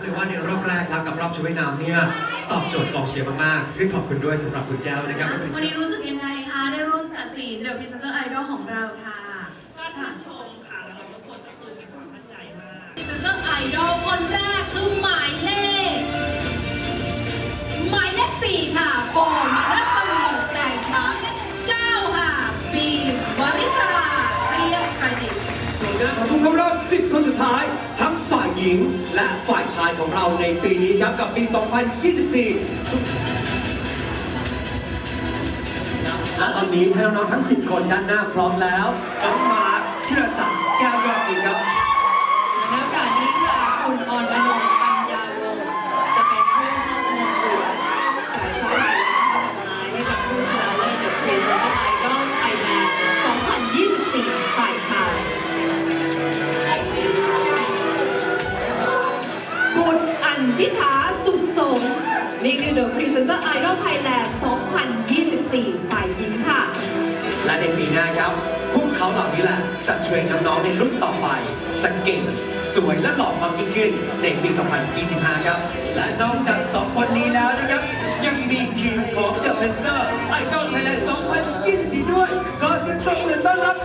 เลยว่าในรอบแรกครับกับรอบชุดว่ายน้ำเนี่ยตอบโจทย์กองเชียร์มากๆซึ่งขอบคุณด้วยสำหรับคุณแก้วนะครับ วันนี้รู้สึกยังไงคะ ได้ร่วมตัดสิน The Presenter Idol ของเราค่ะก็ชื่นชมค่ะแล้วก็ทุกคนก็คือมีความมั่นใจมาก Presenter Idol คนแรกคือหมายเลข หมายเลขสี่ค่ะโฟมรัศมีแต่งทั้งเก้าค่ะบีมวริศราเรียบประดิษฐ์ผลงานของผู้เข้ารอบ10คนสุดท้ายทั้งฝ่าย หญิงและฝ่ายชายของเราในปีนี้ครับกับปี 2024และตอนนี้ท่านน้องๆทั้ง 10 คนด้านหน้าพร้อมแล้วน้องมาร์คชิรศักดิ์แก้วยอดดีครับ The Presenter Idol Thailand 2024 ฝ่ายหญิงค่ะ และในปีหน้าครับ พวกเขาเหล่านี้แหละจะเทรนน้องๆในรุ่นต่อไป จะเก่ง สวยและหล่อมากยิ่งขึ้นในปี 2025 ครับ และนอกจากสองคนนี้แล้วนะครับ ยังมีทีมของ The Panther Idol Thailand 2024 ด้วย ก็เสียงปรบมือต้อนรับ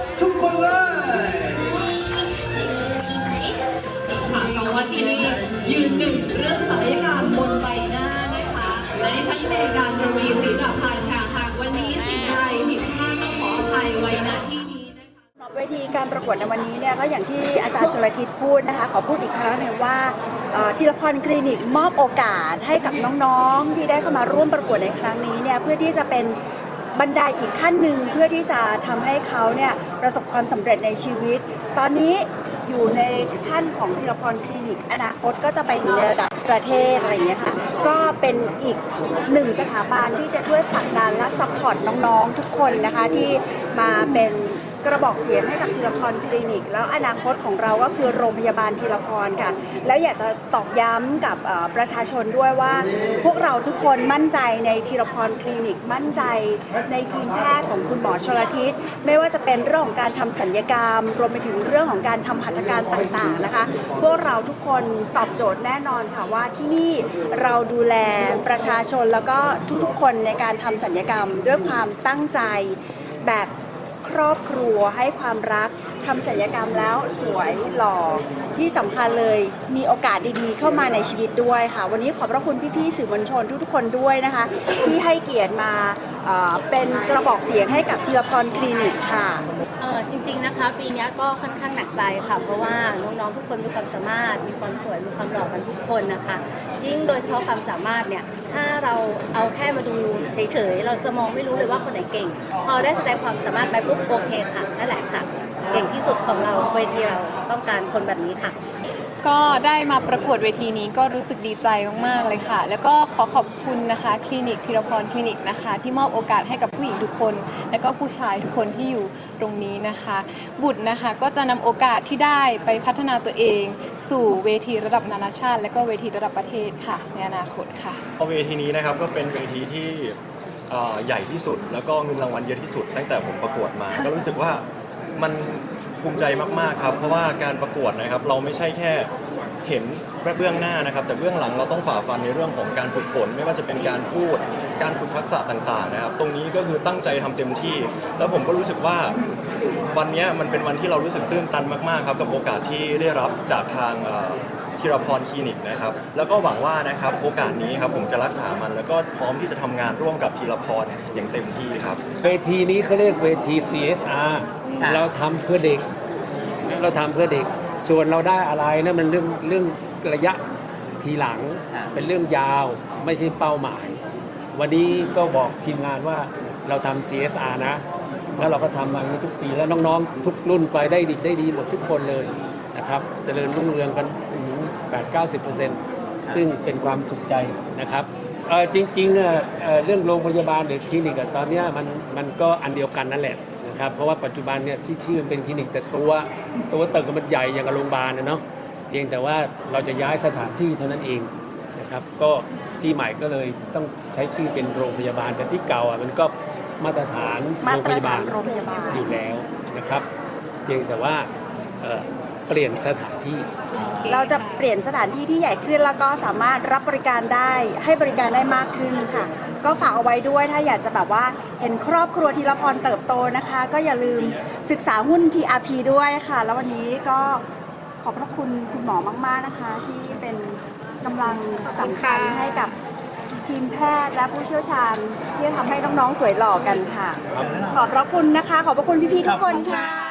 ที่อาจารย์ชลทิศพูดนะคะขอพูดอีกครั้งหนึ่งว่าเอ่อทีละพรคลินิกมอบโอกาสให้กับน้องๆ ที่ได้เข้ามาร่วมประกวดในครั้งนี้เนี่ยเพื่อที่จะเป็นบันไดอีกขั้นหนึ่งเพื่อที่จะทำให้เขาเนี่ยประสบความสำเร็จในชีวิต ตอนนี้อยู่ในขั้นของทีละพรคลินิก อนาคตก็จะไปอยู่ในระดับประเทศอะไรอย่างเงี้ยค่ะก็เป็นอีกหนึ่งสถาบันที่จะช่วยผลักดันและซัพพอร์ตน้องๆทุกคนนะคะที่มาเป็น กระบอกเสียงให้กับทีละพรคลินิก แล้วอนาคตของเราก็คือโรงพยาบาลทีละพรค่ะ แล้วอยากจะตอกย้ำกับประชาชนด้วยว่า พวกเราทุกคนมั่นใจในทีละพรคลินิก มั่นใจในทีมแพทย์ของคุณหมอชลทิศไม่ว่าจะเป็นเรื่องของการทำสัญญกรรม รวมไปถึงเรื่องของการทำหัตถการต่างๆนะคะ พวกเราทุกคนตอบโจทย์แน่นอนค่ะว่าที่นี่เราดูแลประชาชนแล้วก็ทุกๆคนในการทำสัญญกรรมด้วยความตั้งใจแบบ ครอบครัวให้ความรัก ทำศัลยกรรมแล้วสวยหล่อที่สำคัญเลยมีโอกาสดีๆ เข้ามาในชีวิตด้วยค่ะ วันนี้ขอบพระคุณพี่ๆสื่อมวลชนทุกๆคนด้วยนะคะ ที่ให้เกียรติมาเอ่อเป็นกระบอกเสียงให้กับทีละพรคลินิกค่ะ เออจริงๆนะคะปีนี้ก็ค่อนข้างหนักใจค่ะเพราะว่าน้องๆทุกคนมีความสามารถ มีความสวยมีความหล่อกันทุกคนนะคะ ยิ่งโดยเฉพาะความสามารถเนี่ยถ้าเราเอาแค่มาดูเฉยๆเราจะมองไม่รู้เลยว่าคนไหนเก่ง พอได้แสดงความสามารถไปปุ๊บโอเคค่ะนั่นแหละค่ะ เก่งที่สุดของเราเวทีเราต้องการคนแบบนี้ค่ะ ก็ได้มาประกวดเวทีนี้ก็รู้สึกดีใจมากๆเลยค่ะ แล้วก็ขอขอบคุณนะคะ คลินิกธีรพรคลินิกนะคะ ที่มอบโอกาสให้กับผู้หญิงทุกคน และก็ผู้ชายทุกคนที่อยู่ตรงนี้นะคะ บุตรนะคะก็จะนำโอกาสที่ได้ไปพัฒนาตัวเอง สู่เวทีระดับนานาชาติ และก็เวทีระดับประเทศค่ะ ในอนาคตค่ะเวทีนี้นะครับก็เป็นเวทีที่เอ่อใหญ่ที่สุด แล้วก็เงินรางวัลเยอะที่สุด ตั้งแต่ผมประกวดมา ก็รู้สึกว่า มันภูมิใจมากๆครับ เพราะว่าการประกวดนะครับ เราไม่ใช่แค่เห็นแค่เบื้องหน้านะครับ แต่เบื้องหลังเราต้องฝ่าฟันในเรื่องของการฝึกฝน ไม่ว่าจะเป็นการพูด การฝึกทักษะต่างๆนะครับ ตรงนี้ก็คือตั้งใจทำเต็มที่ แล้วผมก็รู้สึกว่าวันนี้มันเป็นวันที่เรารู้สึกตื้นตันมากๆครับกับโอกาสที่ได้รับจากทางเอ่อธีรพรคลินิกนะครับ แล้วก็หวังว่านะครับโอกาสนี้ครับผมจะรักษามัน แล้วก็พร้อมที่จะทำงานร่วมกับธีรพรอย่างเต็มที่ครับ เวทีนี้เขาเรียกเวที CSR เราทำเพื่อเด็ก เราทำเพื่อเด็ก ส่วนเราได้อะไรนะมันเรื่องเรื่องระยะทีหลังเป็นเรื่องยาวไม่ใช่เป้าหมาย วันนี้ก็บอกทีมงานว่าเราทำ CSR นะ แล้วเราก็ทำมาอย่างนี้ทุกปีแล้วน้องๆ ทุกรุ่นไปได้ดีได้ดีหมดทุกคนเลยนะครับเจริญรุ่งเรืองกันแปดเก้าสิบเปอร์เซ็นต์ซึ่งเป็นความสุขใจนะครับเอ่อจริงๆเนี่ยเอ่อเรื่องโรงพยาบาลหรือคลินิกอะตอนเนี้ยมันมันก็อันเดียวกันนั่นแหละนะ ครับเพราะว่าปัจจุบันเนี่ยที่ชื่อมันเป็นคลินิกแต่ตัวตัวตึกมันใหญ่อย่างกับโรงพยาบาลนะเนาะเพียงแต่ว่าเราจะย้ายสถานที่เท่านั้นเองนะครับ ก็ที่ใหม่ก็เลยต้องใช้ชื่อเป็นโรงพยาบาลแต่ที่เก่าอะมันก็มาตรฐานมาโรงตพรยาฐาบานลโรงพยาบาลอยู่แล้วนะครับ เพียงแต่ว่าเอ่อ เปลี่ยนสถานที่ เราจะเปลี่ยนสถานที่ที่ใหญ่ขึ้นแล้วก็สามารถรับบริการได้ให้บริการได้มากขึ้นค่ะ ก็ฝากเอาไว้ด้วยถ้าอยากจะแบบว่าเห็นครอบครัวทีละพรเติบโตนะคะ ก็อย่าลืมศึกษาหุ้น TRP ด้วยค่ะ แล้ววันนี้ก็ขอบพระคุณคุณหมอมาก ๆนะคะ ที่เป็นกำลังสำคัญให้กับทีมแพทย์และผู้เชี่ยวชาญ ที่จะทำให้น้องๆสวยหล่อกันค่ะ ขอบพระคุณนะคะ ขอบพระคุณพี่ๆทุกคนค่ะ